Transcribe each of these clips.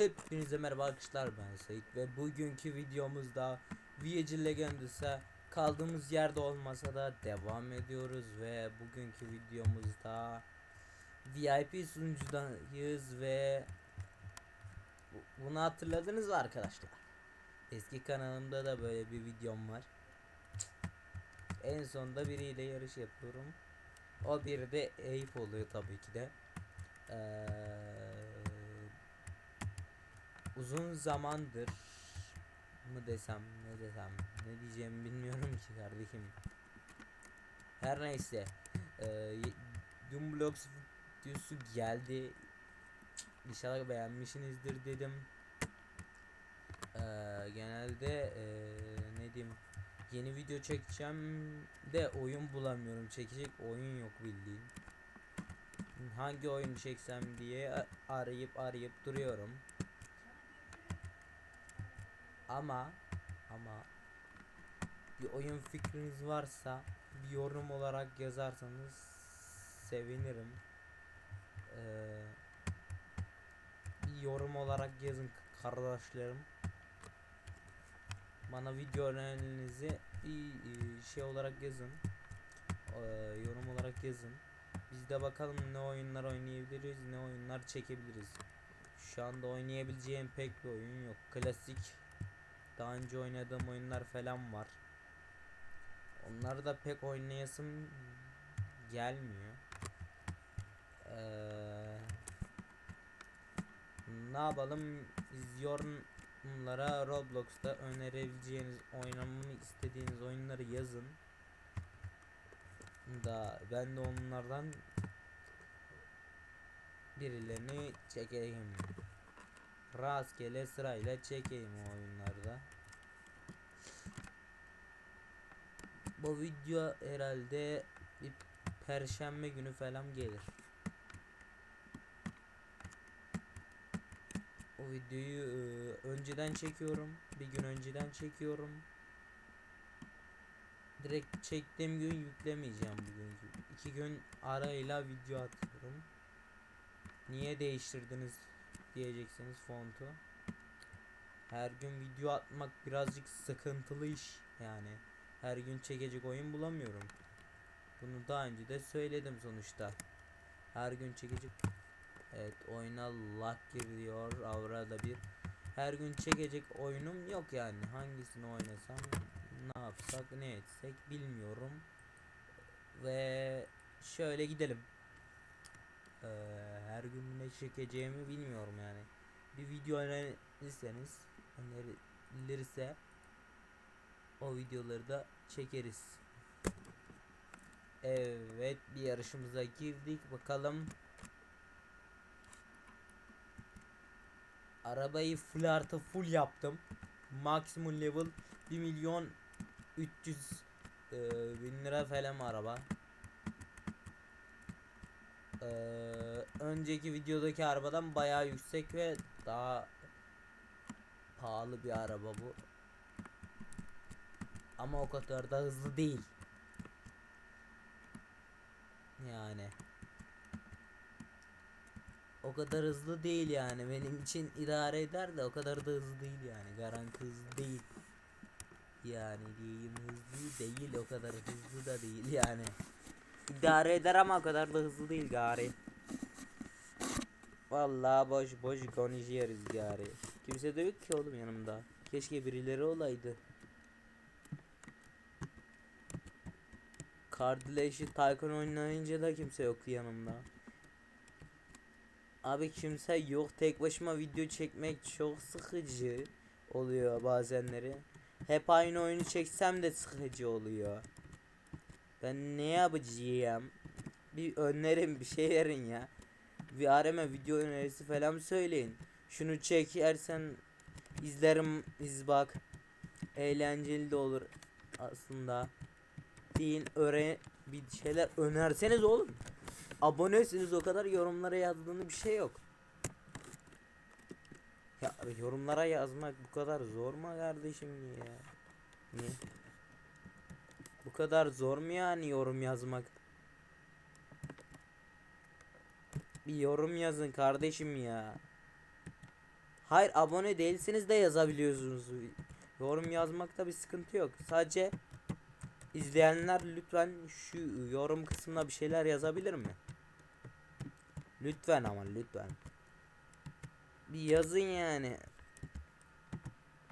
Hepinize merhaba arkadaşlar ben Sait ve bugünkü videomuzda Viyager Legendus'a kaldığımız yerde olmasa da devam ediyoruz ve bugünkü videomuzda VIP sunucudayız ve bu- bunu hatırladınız mı arkadaşlar? Eski kanalımda da böyle bir videom var. En sonunda biriyle yarış yapıyorum. O biri de Eyüp oluyor tabii ki de. Eee uzun zamandır mı desem ne desem ne diyeceğimi bilmiyorum ki kardeşim. Her neyse. Eee Doomblocks videosu geldi. İnşallah beğenmişsinizdir dedim. Eee genelde eee ne diyeyim yeni video çekeceğim de oyun bulamıyorum. Çekecek oyun yok bildiğin. Hangi oyun çeksem diye arayıp arayıp duruyorum. Ama ama bir oyun fikriniz varsa bir yorum olarak yazarsanız sevinirim. Ee, bir yorum olarak yazın kardeşlerim. Bana video önerilerinizi bir e, şey olarak yazın. Ee, yorum olarak yazın. Biz de bakalım ne oyunlar oynayabiliriz, ne oyunlar çekebiliriz. Şu anda oynayabileceğim pek bir oyun yok. Klasik daha önce oynadığım oyunlar falan var. Onları da pek oynayasım gelmiyor. Ee, ne yapalım? İzliyorumlara Roblox'ta önerebileceğiniz, oynamamı istediğiniz oyunları yazın. Da ben de onlardan birilerini çekeyim. Rastgele sırayla çekeyim o oyunlarda. Bu video herhalde bir perşembe günü falan gelir. O videoyu e, önceden çekiyorum. Bir gün önceden çekiyorum. Direkt çektiğim gün yüklemeyeceğim bugün. İki gün arayla video atıyorum. Niye değiştirdiniz diyeceksiniz fontu. Her gün video atmak birazcık sıkıntılı iş yani. Her gün çekecek oyun bulamıyorum. Bunu daha önce de söyledim sonuçta. Her gün çekecek Evet oyuna lag giriyor avrada bir. Her gün çekecek oyunum yok yani. Hangisini oynasam ne yapsak ne etsek bilmiyorum. Ve şöyle gidelim. Ee, her gün ne çekeceğimi bilmiyorum yani. Bir video önerirseniz önerilirse o videoları da çekeriz. Evet bir yarışımıza girdik bakalım. Arabayı full artı full yaptım. Maksimum level 1 milyon 300 e, bin lira falan araba. Ee, önceki videodaki arabadan bayağı yüksek ve daha pahalı bir araba bu. Ama o kadar da hızlı değil. Yani o kadar hızlı değil yani benim için idare eder de o kadar da hızlı değil yani garanti hızlı değil. Yani diyeyim hızlı değil o kadar hızlı da değil yani. İdare eder ama o kadar da hızlı değil gari. Vallahi boş boş konuşuyoruz gari. Kimse de yok ki oğlum yanımda. Keşke birileri olaydı. Kardeşi Tycoon oynayınca da kimse yoktu yanımda. Abi kimse yok tek başıma video çekmek çok sıkıcı oluyor bazenleri. Hep aynı oyunu çeksem de sıkıcı oluyor. Ben ne yapacağım? Bir önerin bir şey verin ya. Arama video önerisi falan söyleyin. Şunu çekersen izlerim iz bak. Eğlenceli de olur aslında. Deyin öğren bir şeyler önerseniz oğlum. Abonesiniz o kadar yorumlara yazdığını bir şey yok. Ya yorumlara yazmak bu kadar zor mu kardeşim ya? Ne? Bu kadar zor mu yani yorum yazmak? Bir yorum yazın kardeşim ya. Hayır abone değilseniz de yazabiliyorsunuz. Yorum yazmakta bir sıkıntı yok. Sadece izleyenler lütfen şu yorum kısmına bir şeyler yazabilir mi? Lütfen ama lütfen. Bir yazın yani.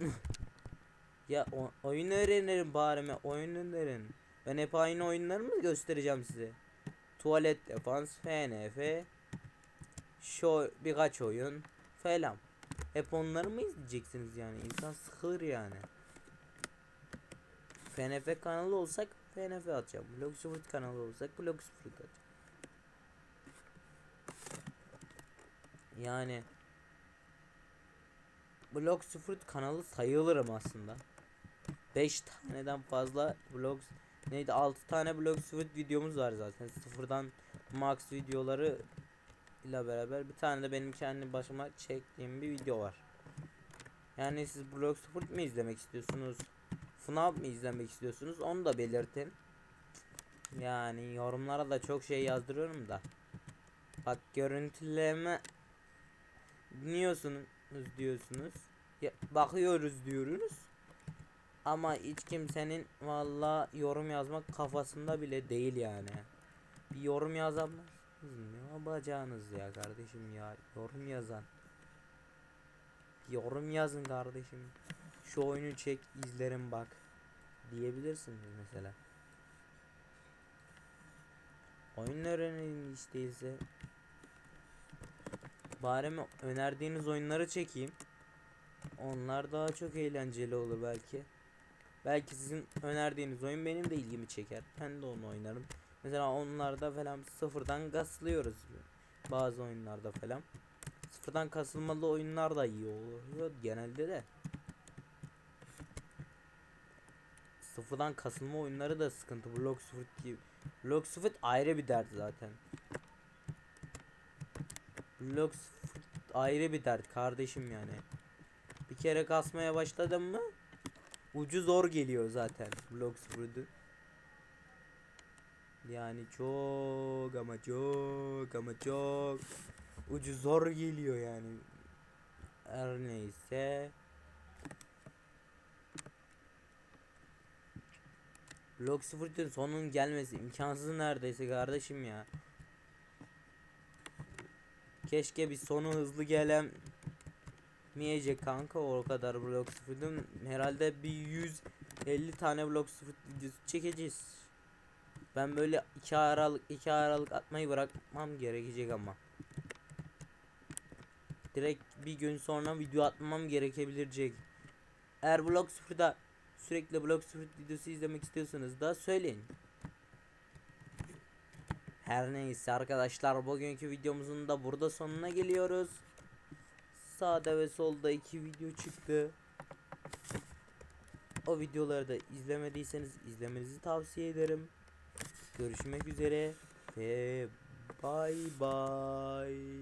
ya oyun öğrenirim bari mi? Oyun öğrenin. Ben hep aynı oyunları mı göstereceğim size? Tuvalet defans, FNF, şu birkaç oyun falan. Hep onları mı izleyeceksiniz yani? İnsan sıkılır yani. FNF kanalı olsak FNF atacağım. Blog Sport kanalı olsak Blog Sport atacağım. Yani Blog Sport kanalı sayılırım aslında. 5 taneden fazla blog neydi 6 tane blog Sport videomuz var zaten. Sıfırdan max videoları ile beraber bir tane de benim kendi başıma çektiğim bir video var. Yani siz Blog Sport mu izlemek istiyorsunuz? FNAF mı izlemek istiyorsunuz? Onu da belirtin. Yani yorumlara da çok şey yazdırıyorum da. Bak görüntüleme dinliyorsunuz diyorsunuz. Ya, bakıyoruz diyoruz. Ama hiç kimsenin valla yorum yazmak kafasında bile değil yani. Bir yorum yazamaz. Ne yapacağınız ya kardeşim ya? Yorum yazan. Yorum yazın kardeşim. Şu oyunu çek izlerim bak. Diyebilirsiniz mesela. Oyun öğrenin işte ise. Bari mi önerdiğiniz oyunları çekeyim. Onlar daha çok eğlenceli olur belki. Belki sizin önerdiğiniz oyun benim de ilgimi çeker. Ben de onu oynarım. Mesela onlarda falan sıfırdan gaslıyoruz. Bazı oyunlarda falan. Sıfırdan kasılmalı oyunlar da iyi oluyor genelde de. Sıfırdan kasılma oyunları da sıkıntı. Block Swift gibi. Block Swift ayrı bir dert zaten. Block Swift ayrı bir dert kardeşim yani. Bir kere kasmaya başladım mı ucu zor geliyor zaten Block Swift'ün. Yani çok ama çok ama çok ucu zor geliyor yani. Her neyse. Block 0'ın sonunun gelmesi imkansız neredeyse kardeşim ya. Keşke bir sonu hızlı gelen meyecek kanka o kadar Block 0'ın herhalde bir 150 tane 0 videosu çekeceğiz. Ben böyle iki aralık iki aralık atmayı bırakmam gerekecek ama. Direkt bir gün sonra video atmam gerekebilecek. Eğer Blog 0'da sürekli Blog 0 videosu izlemek istiyorsanız da söyleyin. Her neyse arkadaşlar bugünkü videomuzun da burada sonuna geliyoruz. Sağda ve solda iki video çıktı. O videoları da izlemediyseniz izlemenizi tavsiye ederim. Görüşmek üzere ve bay bay.